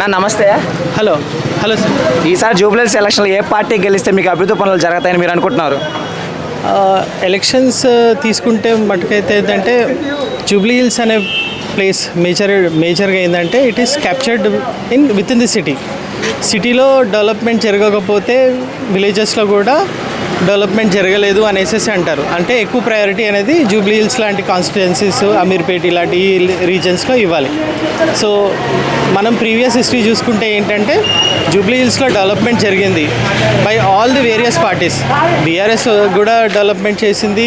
నా నమస్తే. Hello hello sir. ఈసారి జూబ్లీస్ ఎలక్షన్లో ఏ పార్టీ గెలిస్తే మీకు అభివృద్ధి పనులు జరుగుతాయని మీరు అనుకుంటున్నారు? ఎలక్షన్స్ తీసుకుంటే మటుకైతే ఏంటంటే జూబ్లీ హిల్స్ అనే ప్లేస్ మేజర్ మేజర్గా ఏంటంటే it is captured in with in the city సిటీలో డెవలప్మెంట్ జరగకపోతే విలేజెస్లో కూడా డెవలప్మెంట్ జరగలేదు అనేసి అంటారు. అంటే ఎక్కువ ప్రయారిటీ అనేది జూబ్లీ హిల్స్ లాంటి కాన్స్టిట్యున్సీస్ అమీర్పేట్ ఇలాంటి ఈ రీజన్స్లో ఇవ్వాలి. సో మనం ప్రీవియస్ హిస్టరీ చూసుకుంటే ఏంటంటే జూబ్లీ హిల్స్లో డెవలప్మెంట్ జరిగింది by all the various parties BRS కూడా డెవలప్మెంట్ చేసింది.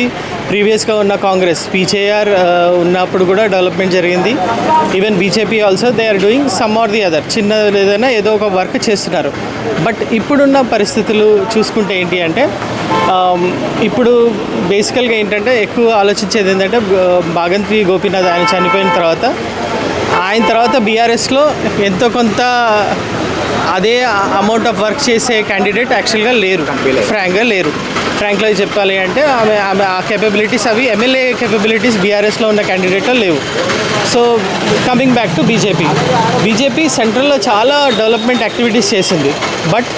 ప్రీవియస్గా ఉన్న కాంగ్రెస్ పీచేఆర్ ఉన్నప్పుడు కూడా డెవలప్మెంట్ జరిగింది. Even BJP also they are doing some or the other చిన్న ఏదైనా ఏదో ఒక వర్క్ చేస్తున్నారు. బట్ ఇప్పుడున్న పరిస్థితులు చూసుకుంటే ఏంటి అంటే ఇప్పుడు బేసికల్గా ఏంటంటే ఎక్కువ ఆలోచించేది ఏంటంటే బాగంతి గోపీనాథ్ ఆయన చనిపోయిన తర్వాత ఆయన తర్వాత బీఆర్ఎస్లో ఎంతో కొంత అదే అమౌంట్ ఆఫ్ వర్క్ చేసే క్యాండిడేట్ యాక్చువల్గా లేరు. ఫ్రాంక్గా లేరు. ఫ్రాంక్లో చెప్పాలి అంటే ఆమె ఆమె ఆ కేపబిలిటీస్ అవి ఎమ్మెల్యే కేపబిలిటీస్ బీఆర్ఎస్లో ఉన్న క్యాండిడేట్లో లేవు. So coming back to BJP BJP సెంట్రల్లో చాలా డెవలప్మెంట్ యాక్టివిటీస్ చేసింది. బట్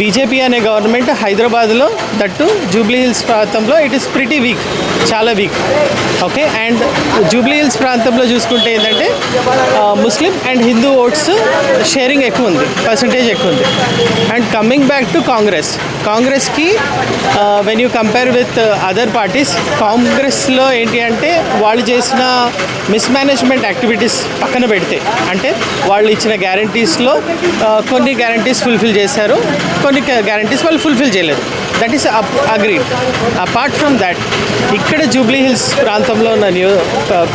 బీజేపీ అనే గవర్నమెంట్ హైదరాబాద్లో దట్టు జూబ్లీ హిల్స్ ప్రాంతంలో ఇట్ ఈస్ ప్రిటీ వీక్ చాలా weak okay and Jubilee Hills ప్రాంతంలో చూసుకుంటే ఏంటంటే Muslim and Hindu votes sharing ఎక్కువ ఉంది పర్సంటేజ్ ఎక్కువ ఉంది. And coming back to Congress కాంగ్రెస్కి when you compare with other parties కాంగ్రెస్లో ఏంటి అంటే వాళ్ళు చేసిన మిస్మేనేజ్మెంట్ యాక్టివిటీస్ పక్కన పెడితే అంటే వాళ్ళు ఇచ్చిన గ్యారంటీస్లో uh, కొన్ని గ్యారంటీస్ ఫుల్ఫిల్ చేశారు కొన్ని గ్యారంటీస్ వాళ్ళు ఫుల్ఫిల్ చేయలేదు. That is agreed apart from that ఇక్కడ జూబ్లీ హిల్స్ ప్రాంతంలో ఉన్న న్యూ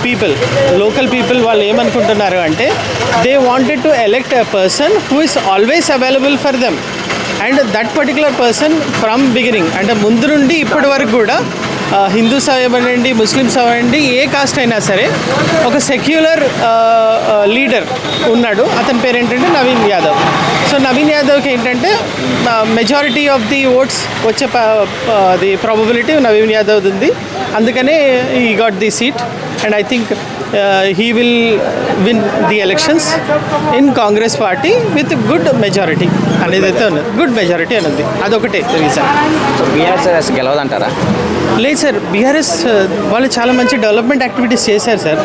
పీపుల్ లోకల్ పీపుల్ వాళ్ళు ఏమనుకుంటున్నారు అంటే they wanted to elect a person who is always available for them and that particular person from beginning. అంటే ముందు నుండి ఇప్పటి వరకు కూడా హిందూస్ అవ్వండి ముస్లిమ్స్ అవ్వండి ఏ కాస్ట్ అయినా సరే ఒక సెక్యులర్ లీడర్ ఉన్నాడు. అతని పేరు ఏంటంటే నవీన్ యాదవ్. సో నవీన్ యాదవ్కి ఏంటంటే మెజారిటీ ఆఫ్ ది ఓట్స్ వచ్చే ది ప్రాబబిలిటీ నవీన్ యాదవ్ ఉంది. అందుకనే ఈ got the seat and I think he will win the elections in Congress party with good majority అనేది అయితే ఉన్నది గుడ్ మెజారిటీ అనేది అదొకటే రీజన్ బీఆర్ఎస్ గెలవదంటారా? లేదు సార్ బీఆర్ఎస్ వాళ్ళు చాలా మంచి డెవలప్మెంట్ యాక్టివిటీస్ చేశారు సార్.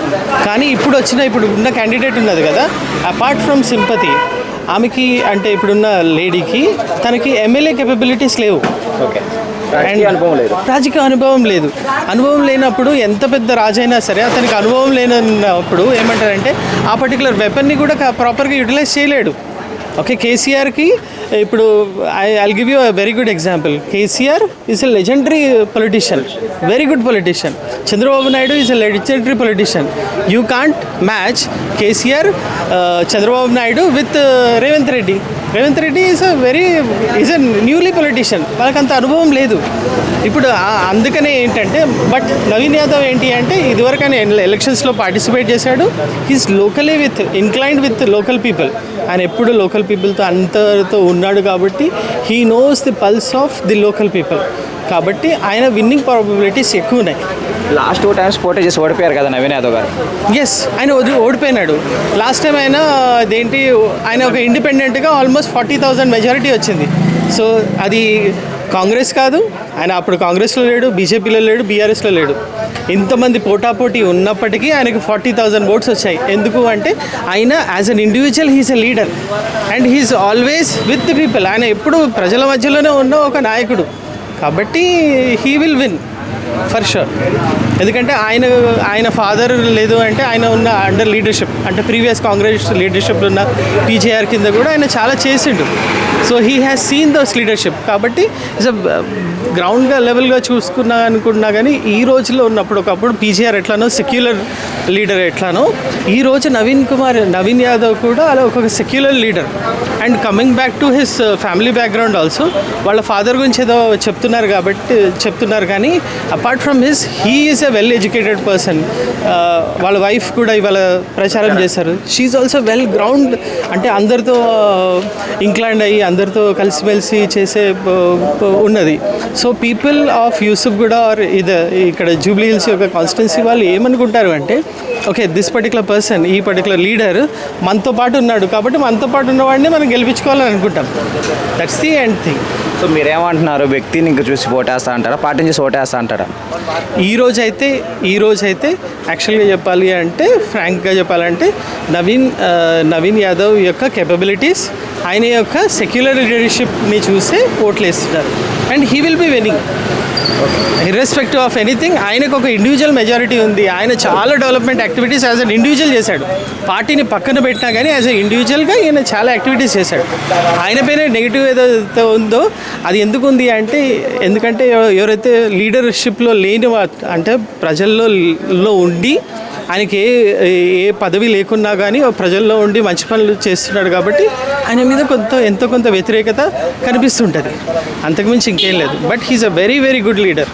కానీ ఇప్పుడు వచ్చిన ఇప్పుడు ఉన్న క్యాండిడేట్ ఉన్నది కదా. అపార్ట్ ఫ్రమ్ సింపతి ఆమెకి అంటే ఇప్పుడున్న లేడీకి తనకి ఎమ్మెల్యే కెపబిలిటీస్ లేవు. ఓకే అనుభవం లేదు. రాజకీయ అనుభవం లేదు. అనుభవం లేనప్పుడు ఎంత పెద్ద రాజైనా సరే అతనికి అనుభవం లేనప్పుడు ఏమంటారంటే ఆ పర్టికులర్ వెపన్ని కూడా ప్రాపర్గా యూటిలైజ్ చేయలేడు. ఓకే కేసీఆర్కి ఇప్పుడు I I'll give you a very good example KCR is a legendary politician very good politician Chandrababu Naidu is a legendary politician you can't match KCR uh, Chandrababu Naidu with uh, Revanth Reddy. Revanth Reddy is a very is a newly politician వాళ్ళకి అంత అనుభవం లేదు. ఇప్పుడు అందుకనే ఏంటంటే but Naveen Yadav ఏంటి అంటే ఇదివరకు ఆయన ఎలక్షన్స్లో పార్టిసిపేట్ చేశాడు. He's locally with inclined with local people ఆయన ఎప్పుడు లోకల్ పీపుల్తో అంతతో ఉన్నాడు కాబట్టి he knows the pulse of the local people కాబట్టి ఆయన విన్నింగ్ ప్రాబబిలిటీస్ ఎక్కువ ఉన్నాయి లాస్ట్ టూ టైమ్స్ పోటీ చేసి ఓడిపోయారు కదా నవీన్ యాదవ్ గారు. ఎస్ ఆయన వదిలి ఓడిపోయినాడు. లాస్ట్ టైం ఆయన అదేంటి ఆయన ఒక ఇండిపెండెంట్గా ఆల్మోస్ట్ ఫార్టీ థౌజండ్ మెజారిటీ వచ్చింది. సో అది కాంగ్రెస్ కాదు. ఆయన అప్పుడు కాంగ్రెస్లో లేడు బీజేపీలో లేడు బీఆర్ఎస్లో లేడు. ఇంతమంది పోటాపోటీ ఉన్నప్పటికీ ఆయనకు ఫార్టీ థౌజండ్ ఓట్స్ వచ్చాయి. ఎందుకు అంటే ఆయన as an individual he's a leader and he's always with the people ఆయన ఎప్పుడు ప్రజల మధ్యలోనే ఉన్న ఒక నాయకుడు. కాబట్టి he will win for sure ఎందుకంటే ఆయన ఆయన ఫాదర్ లేదు అంటే ఆయన ఉన్న అండర్ లీడర్షిప్ అంటే ప్రీవియస్ కాంగ్రెస్ లీడర్షిప్లో ఉన్న పీజేఆర్ కింద కూడా ఆయన చాలా చేసిండు. So he has seen those leadership కాబట్టి ఇస్ గ్రౌండ్గా లెవెల్గా చూసుకున్నా అనుకున్నా కానీ ఈ రోజులో ఉన్నప్పుడు ఒకప్పుడు పీజీఆర్ ఎట్లానో సెక్యులర్ లీడర్ ఎట్లానో ఈ రోజు నవీన్ కుమార్ నవీన్ యాదవ్ కూడా అలా ఒక secular leader and coming back to his family background also వాళ్ళ ఫాదర్ గురించి ఏదో చెప్తున్నారు కాబట్టి చెప్తున్నారు కానీ apart from his he is a a well educated person వాళ్ళ వైఫ్ కూడా ఇవాళ ప్రచారం చేశారు. షీఈ్ ఆల్సో వెల్ గ్రౌండ్ అంటే అందరితో ఇంక్లైండ్ అయ్యి అందరితో కలిసిమెలిసి చేసే uh, ఉన్నది. సో పీపుల్ ఆఫ్ యూసుఫ్ కూడా ఆర్ ఇది ఇక్కడ జూబ్లీ హిల్స్ యొక్క కాన్స్టిట్యున్సీ వాళ్ళు ఏమనుకుంటారు అంటే ఓకే దిస్ పర్టికులర్ పర్సన్ ఈ పర్టికులర్ లీడర్ మనతో పాటు ఉన్నాడు కాబట్టి మనతో పాటు ఉన్నవాడిని మనం గెలిపించుకోవాలని అనుకుంటాం. That's the end thing so మీరేమంటున్నారు? వ్యక్తిని ఇంకా చూసి ఓటేస్తా అంటారా? పార్టీని చూసి ఓటేస్తా అంటారా? ఈ రోజు అయితే ఈ రోజు అయితే యాక్చువల్గా చెప్పాలి అంటే ఫ్రాంక్గా చెప్పాలంటే నవీన్ నవీన్ యాదవ్ యొక్క కెపబిలిటీస్ ఆయన యొక్క సెక్యులర్ లీడర్షిప్ని చూసే ఓట్లు వేస్తున్నారు and he will be winning irrespective of anything ఆయనకు ఒక ఇండివిజువల్ మెజారిటీ ఉంది. ఆయన చాలా development activities as an individual చేశాడు. పార్టీని పక్కన పెట్టినా కానీ యాజ్ అ ఇండివిజువల్గా ఈయన చాలా యాక్టివిటీస్ చేశాడు. ఆయన పైన నెగిటివ్ ఏదైతే ఉందో అది ఎందుకు ఉంది అంటే ఎందుకంటే ఎవ- ఎవరైతే లీడర్షిప్లో లేని అంటే ప్రజల్లో ఉండి ఆయనకి ఏ ఏ పదవి లేకున్నా కానీ ప్రజల్లో ఉండి మంచి పనులు చేస్తున్నాడు కాబట్టి ఆయన మీద కొంత ఎంతో కొంత వ్యతిరేకత కనిపిస్తుంటుంది. అంతకుమించి ఇంకేం లేదు. But he's a very very good leader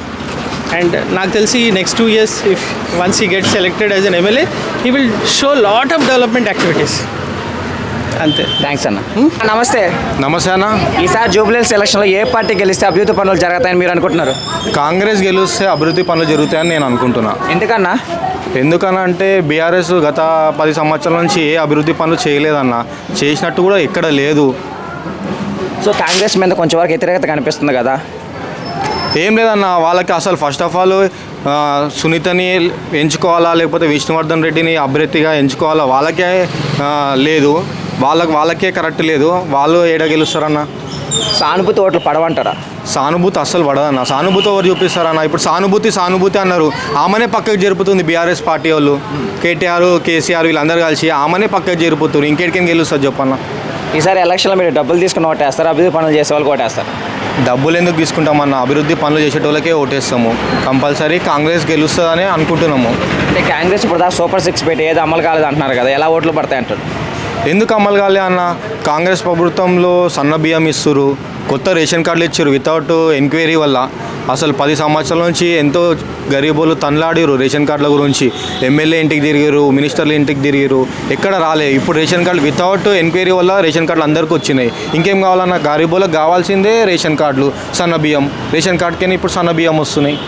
and నాకు తెలిసి next two years if once he get selected as an MLA he will show lot of development activities అంతే. థ్యాంక్స్ అన్న. నమస్తే. నమస్తే అన్న. ఈసారి జూబ్లీహిల్స్ ఎలక్షన్లో ఏ పార్టీ గెలిస్తే అభివృద్ధి పనులు జరుగుతాయని మీరు అనుకుంటున్నారు? కాంగ్రెస్ గెలిస్తే అభివృద్ధి పనులు జరుగుతాయని నేను అనుకుంటున్నా. ఎందుకన్నా? ఎందుకన్నా అంటే బీఆర్ఎస్ గత పది సంవత్సరాల నుంచి ఏ అభివృద్ధి పనులు చేయలేదన్న. చేసినట్టు కూడా ఎక్కడ లేదు. సో కాంగ్రెస్ మీద కొంచెం వరకు వ్యతిరేకత కనిపిస్తుంది కదా? ఏం లేదన్న. వాళ్ళకి అసలు ఫస్ట్ ఆఫ్ ఆల్ సునీతని ఎంచుకోవాలా లేకపోతే విష్ణువర్ధన్ రెడ్డిని అభ్యర్థిగా ఎంచుకోవాలా? వాళ్ళకే లేదు. వాళ్ళకి వాళ్ళకే కరెక్ట్ లేదు. వాళ్ళు ఏడ గెలుస్తారన్న? సానుభూతి ఓట్లు పడవంటారా? సానుభూతి అస్సలు పడదన్న. సానుభూతి ఎవరు చూపిస్తారన్న? ఇప్పుడు సానుభూతి సానుభూతి అన్నారు. ఆమెనే పక్కకు జరుపుతుంది బీఆర్ఎస్ పార్టీ వాళ్ళు. కేటీఆర్ కేసీఆర్ వీళ్ళందరూ కలిసి ఆమెనే పక్కకు జరుపుతారు ఇంకెడికేం గెలుస్తారు చెప్పన్న? ఈసారి ఎలక్షన్లో మీరు డబ్బులు తీసుకుని ఓటేస్తారు అభివృద్ధి పనులు చేసే వాళ్ళకి ఓటేస్తారు. డబ్బులు ఎందుకు తీసుకుంటామన్న అభివృద్ధి పనులు చేసేటోళ్ళకే ఓటేస్తాము. కంపల్సరీ కాంగ్రెస్ గెలుస్తుందని అనుకుంటున్నాము. అంటే కాంగ్రెస్ ఇప్పుడు సూపర్ సిక్స్ పెట్టి ఏది అమలు కాలేదు అంటున్నారు కదా ఎలా ఓట్లు పడతాయి అంటారు ఎందుకు అమలు కాలే అన్న? కాంగ్రెస్ ప్రభుత్వంలో సన్న బియ్యం ఇస్తురు కొత్త రేషన్ కార్డులు ఇచ్చారు వితౌట్ ఎంక్వైరీ వల్ల. అసలు పది సంవత్సరాల నుంచి ఎంతో గరీబులు తన్లాడిరు రేషన్ కార్డుల గురించి. ఎమ్మెల్యే ఇంటికి తిరిగారు మినిస్టర్ల ఇంటికి తిరిగారు ఎక్కడ రాలే. ఇప్పుడు రేషన్ కార్డు వితౌట్ ఎంక్వైరీ వల్ల రేషన్ కార్డులు అందరికీ వచ్చినాయి. ఇంకేం కావాలన్నా గరీబులకు కావాల్సిందే రేషన్ కార్డులు సన్న బియ్యం. రేషన్ కార్డుకైనా ఇప్పుడు సన్న బియ్యం వస్తున్నాయి.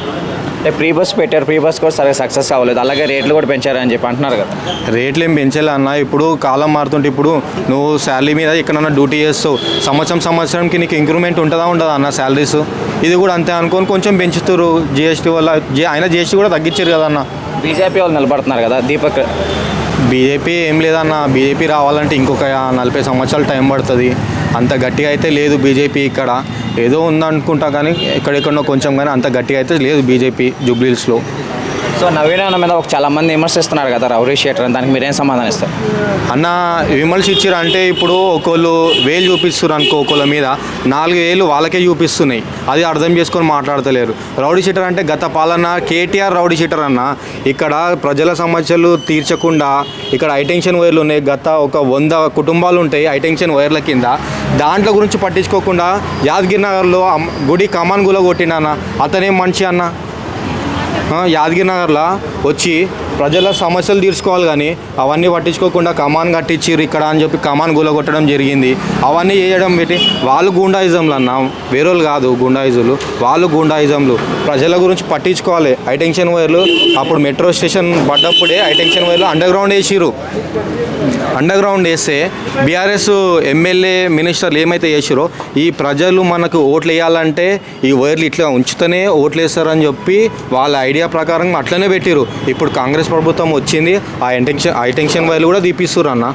అంటే ప్రీ బస్ పెట్టారు ప్రీ బస్ కూడా సరిగ్గా సక్సెస్ అవ్వలేదు. అలాగే రేట్లు కూడా పెంచారు అని చెప్పి అంటున్నారు కదా. రేట్లు ఏం పెంచలే అన్న. ఇప్పుడు కాలం మారుతుంటే ఇప్పుడు నువ్వు శాలరీ మీద ఎక్కడన్నా డ్యూటీ చేస్తావు సంవత్సరం సంవత్సరంకి నీకు ఇంక్రిమెంట్ ఉంటుందా ఉండదా అన్న శాలరీస్? ఇది కూడా అంతే అనుకొని కొంచెం పెంచుతారు జిఎస్టీ వల్ల. అయినా జిఎస్టీ కూడా తగ్గించారు కదా అన్న. బీజేపీ వాళ్ళు నిలబడుతున్నారు కదా దీపక్ బీజేపీ ఏం లేదన్న. బీజేపీ రావాలంటే ఇంకొక నలభై సంవత్సరాలు టైం పడుతుంది. అంత గట్టిగా అయితే లేదు బీజేపీ ఇక్కడ. ఏదో ఉందనుకుంటా కానీ ఎక్కడెక్కడో కొంచెం కానీ అంత గట్టిగా అయితే లేదు బీజేపీ జూబ్లీహిల్స్లో సో నవీన అన్న మీద ఒక చాలా మంది విమర్శిస్తున్నారు కదా రౌరీ షేటర్ అని దానికి మీరేం సమాధానం ఇస్తారు? అన్న విమర్శ ఇచ్చారు అంటే ఇప్పుడు ఒకళ్ళు వేలు చూపిస్తారు అనుకో ఒకళ్ళ మీద నాలుగు వేలు వాళ్ళకే చూపిస్తున్నాయి. అది అర్థం చేసుకొని మాట్లాడతలేరు. రౌడీ షీటర్ అంటే గత పాలన కేటీఆర్ రౌడీ షీటర్ అన్న. ఇక్కడ ప్రజల సమస్యలు తీర్చకుండా ఇక్కడ హైటెన్షన్ వైర్లు ఉన్నాయి. గత ఒక వంద కుటుంబాలు ఉంటాయి హైటెన్షన్ వైర్ల కింద. దాంట్లో గురించి పట్టించుకోకుండా యాదగిరి నగర్లో గుడి కమాన్ గుల కొట్టిండన్న అతనే మంచి అన్న? యాదగిరి నగర్లో వచ్చి ప్రజల సమస్యలు తీర్చుకోవాలి కానీ అవన్నీ పట్టించుకోకుండా కమాన్ కట్టించిర్రు ఇక్కడ అని చెప్పి కమాన్ గులగొట్టడం జరిగింది. అవన్నీ చేయడం పెట్టి వాళ్ళు గుండాయిజంలు అన్న వేరేలు కాదు గుండాయిజులు. వాళ్ళు గుండాయిజంలు. ప్రజల గురించి పట్టించుకోవాలి. హైటెన్షన్ వైర్లు. అప్పుడు మెట్రో స్టేషన్ పడ్డప్పుడే హైటెన్షన్ వైర్లు అండర్ గ్రౌండ్ వేసిరు అండర్ గ్రౌండ్ వేస్తే బీఆర్ఎస్ ఎమ్మెల్యే మినిస్టర్లు ఏమైతే చేసిరో ఈ ప్రజలు మనకు ఓట్లు వేయాలంటే ఈ వైర్లు ఇట్లా ఉంచుతూనే ఓట్లు వేస్తారని చెప్పి వాళ్ళ ఐడియా ప్రకారం అట్లనే పెట్టిరు ఇప్పుడు కాంగ్రెస్ ప్రభుత్వం వచ్చింది ఆ ఇంటెన్షన్ ఆ ఇంటెన్షన్ వైర్లు కూడా తీపిస్తారు అన్న.